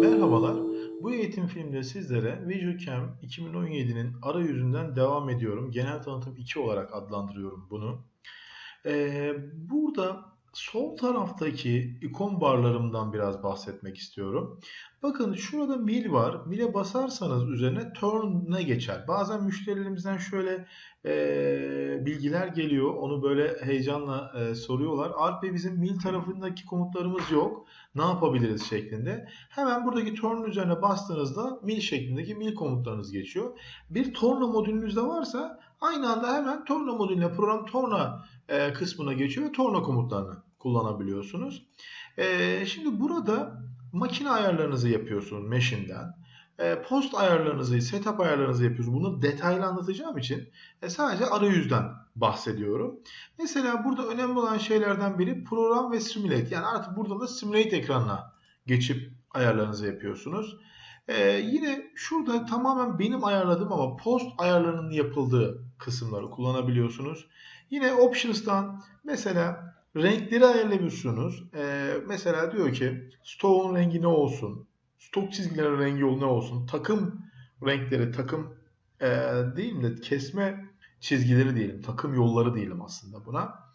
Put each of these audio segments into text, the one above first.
Merhabalar. Bu eğitim filmde sizlere VisualCam 2017'nin arayüzünden devam ediyorum. Genel tanıtım 2 olarak adlandırıyorum bunu. Ee, burada sol taraftaki ikon barlarımdan biraz bahsetmek istiyorum. Bakın şurada mil var. Mil'e basarsanız üzerine turn'e geçer. Bazen müşterilerimizden şöyle e, bilgiler geliyor. Onu böyle heyecanla e, soruyorlar. Bey bizim mil tarafındaki komutlarımız yok. Ne yapabiliriz şeklinde. Hemen buradaki torn'un üzerine bastığınızda mil şeklindeki mil komutlarınız geçiyor. Bir torna modülünüz de varsa aynı anda hemen torna modülüne program torna e, kısmına geçiyor ve torna komutlarını kullanabiliyorsunuz. E, şimdi burada makine ayarlarınızı yapıyorsunuz Machine'den. E, post ayarlarınızı, setup ayarlarınızı yapıyorsunuz. Bunu detaylı anlatacağım için e, sadece arayüzden bahsediyorum. Mesela burada önemli olan şeylerden biri program ve simulate. Yani artık burada da simulate ekranına geçip ayarlarınızı yapıyorsunuz. Ee, yine şurada tamamen benim ayarladığım ama post ayarlarının yapıldığı kısımları kullanabiliyorsunuz. Yine options'tan mesela renkleri ayarlayabiliyorsunuz. Ee, mesela diyor ki stoğun rengi ne olsun? Stok çizgilerin rengi ne olsun? Takım renkleri, takım e, değil de kesme çizgileri diyelim, takım yolları diyelim aslında buna.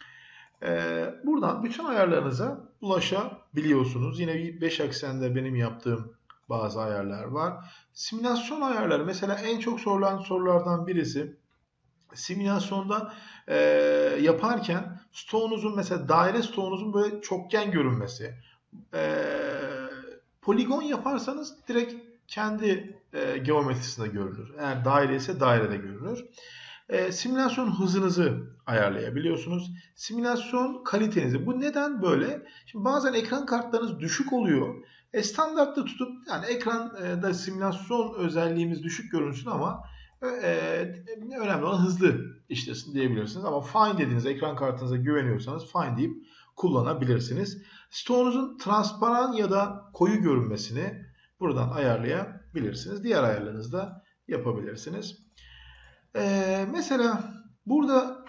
Ee, buradan bütün ayarlarınıza ulaşabiliyorsunuz. Yine bir 5 eksende benim yaptığım bazı ayarlar var. Simülasyon ayarları mesela en çok sorulan sorulardan birisi simülasyonda e, yaparken stoğunuzun mesela daire stoğunuzun böyle çokgen görünmesi. E, poligon yaparsanız direkt kendi e, geometrisinde görünür. Eğer daire ise dairede görünür. E, simülasyon hızınızı ayarlayabiliyorsunuz. Simülasyon kalitenizi. Bu neden böyle? Şimdi bazen ekran kartlarınız düşük oluyor. E, standartta tutup yani ekranda simülasyon özelliğimiz düşük görünsün ama önemli olan hızlı işlesin diyebilirsiniz. Ama fine dediğiniz ekran kartınıza güveniyorsanız fine deyip kullanabilirsiniz. Stoğunuzun transparan ya da koyu görünmesini buradan ayarlayabilirsiniz. Diğer ayarlarınızı da yapabilirsiniz. Ee, mesela burada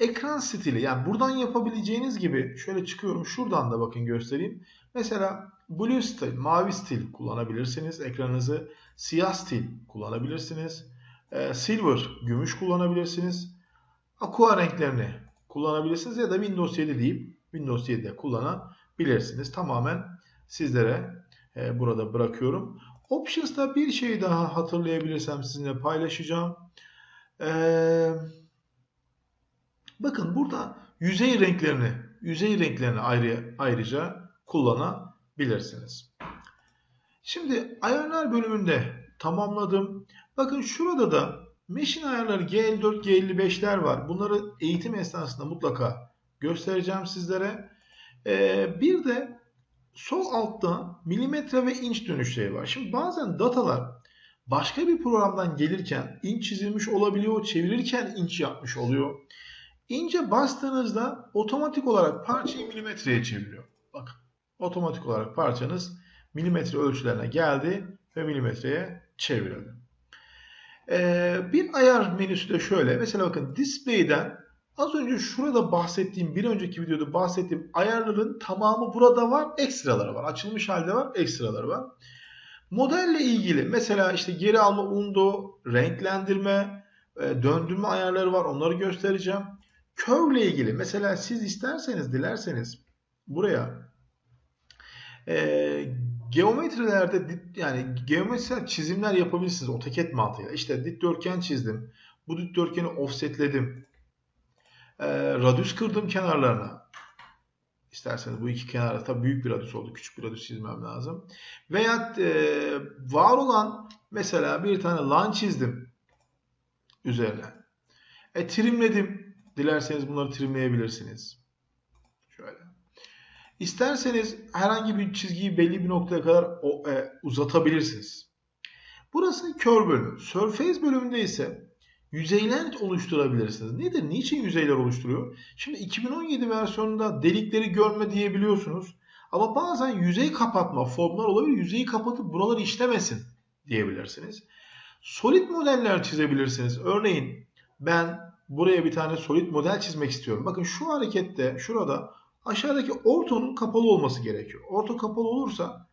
ekran stili yani buradan yapabileceğiniz gibi şöyle çıkıyorum şuradan da bakın göstereyim. Mesela blue stil, mavi stil kullanabilirsiniz ekranınızı. Siyah stil kullanabilirsiniz. Ee, silver, gümüş kullanabilirsiniz. Aqua renklerini kullanabilirsiniz ya da Windows 7 deyip Windows 7'de kullanabilirsiniz. Tamamen sizlere e, burada bırakıyorum. Options'ta bir şey daha hatırlayabilirsem sizinle paylaşacağım. Ee, bakın burada yüzey renklerini, yüzey renklerini ayrı, ayrıca kullanabilirsiniz. Şimdi ayarlar bölümünde tamamladım. Bakın şurada da Machine ayarları G54, G55'ler var. Bunları eğitim esnasında mutlaka göstereceğim sizlere. Ee, bir de sol altta milimetre ve inç dönüşleri var. Şimdi bazen datalar başka bir programdan gelirken inç çizilmiş olabiliyor, çevirirken inç yapmış oluyor. İnce bastığınızda otomatik olarak parçayı milimetreye çeviriyor. Bakın otomatik olarak parçanız milimetre ölçülerine geldi ve milimetreye çevrildi. Ee, bir ayar menüsü de şöyle. Mesela bakın display'den az önce şurada bahsettiğim bir önceki videoda bahsettiğim ayarların tamamı burada var. Ekstraları var. Açılmış halde var. Ekstraları var. Modelle ilgili mesela işte geri alma undo, renklendirme, e, döndürme ayarları var. Onları göstereceğim. Curve ile ilgili mesela siz isterseniz dilerseniz buraya e, geometrilerde yani geometrisel çizimler yapabilirsiniz AutoCAD mantığıyla. İşte dikdörtgen çizdim. Bu dikdörtgeni offsetledim. E, radius kırdım kenarlarına. İsterseniz bu iki kenarda tabii büyük bir radius oldu. Küçük bir radius çizmem lazım. Veya e, var olan mesela bir tane line çizdim üzerine. E trimledim. Dilerseniz bunları trimleyebilirsiniz. İsterseniz herhangi bir çizgiyi belli bir noktaya kadar e, uzatabilirsiniz. Burası kör bölümü. Surface bölümünde ise yüzeyler oluşturabilirsiniz. Nedir? Niçin yüzeyler oluşturuyor? Şimdi 2017 versiyonunda delikleri görme diyebiliyorsunuz. Ama bazen yüzey kapatma formlar olabilir. Yüzeyi kapatıp buraları işlemesin diyebilirsiniz. Solid modeller çizebilirsiniz. Örneğin ben buraya bir tane solid model çizmek istiyorum. Bakın şu harekette şurada aşağıdaki ortonun kapalı olması gerekiyor. Orto kapalı olursa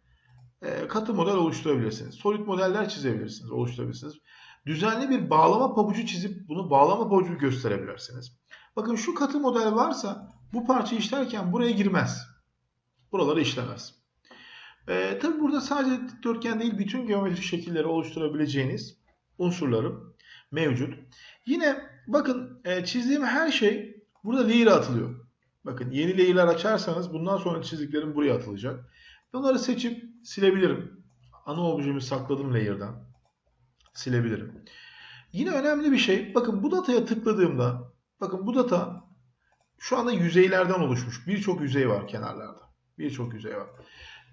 e, katı model oluşturabilirsiniz. Solid modeller çizebilirsiniz, oluşturabilirsiniz. Düzenli bir bağlama pabucu çizip bunu bağlama pabucu gösterebilirsiniz. Bakın şu katı model varsa bu parça işlerken buraya girmez. Buraları işlemez. Ee, tabi burada sadece dikdörtgen değil bütün geometrik şekilleri oluşturabileceğiniz unsurlarım mevcut. Yine bakın e, çizdiğim her şey burada layer atılıyor. Bakın yeni layer'lar açarsanız bundan sonra çizdiklerim buraya atılacak. Bunları seçip silebilirim. Ana objemi sakladım layer'dan. Silebilirim. Yine önemli bir şey. Bakın bu dataya tıkladığımda bakın bu data şu anda yüzeylerden oluşmuş. Birçok yüzey var kenarlarda. Birçok yüzey var.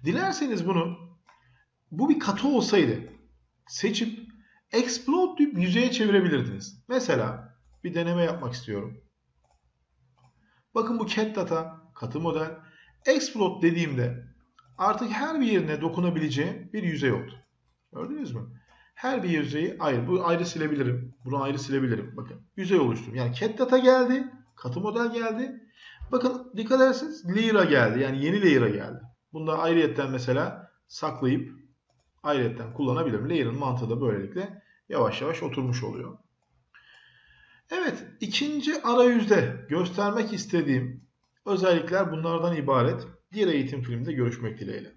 Dilerseniz bunu bu bir katı olsaydı seçip explode deyip yüzeye çevirebilirdiniz. Mesela bir deneme yapmak istiyorum. Bakın bu cat data katı model. Explode dediğimde artık her bir yerine dokunabileceğim bir yüzey oldu. Gördünüz mü? Her bir yüzeyi ayrı. Bu ayrı silebilirim. Bunu ayrı silebilirim. Bakın yüzey oluşturdum. Yani cat data geldi. Katı model geldi. Bakın dikkat ederseniz layer'a geldi. Yani yeni layer'a geldi. Bunu da ayrıyetten mesela saklayıp ayrıyetten kullanabilirim. Layer'ın mantığı da böylelikle yavaş yavaş oturmuş oluyor. Evet, ikinci arayüzde göstermek istediğim özellikler bunlardan ibaret. Diğer eğitim filminde görüşmek dileğiyle.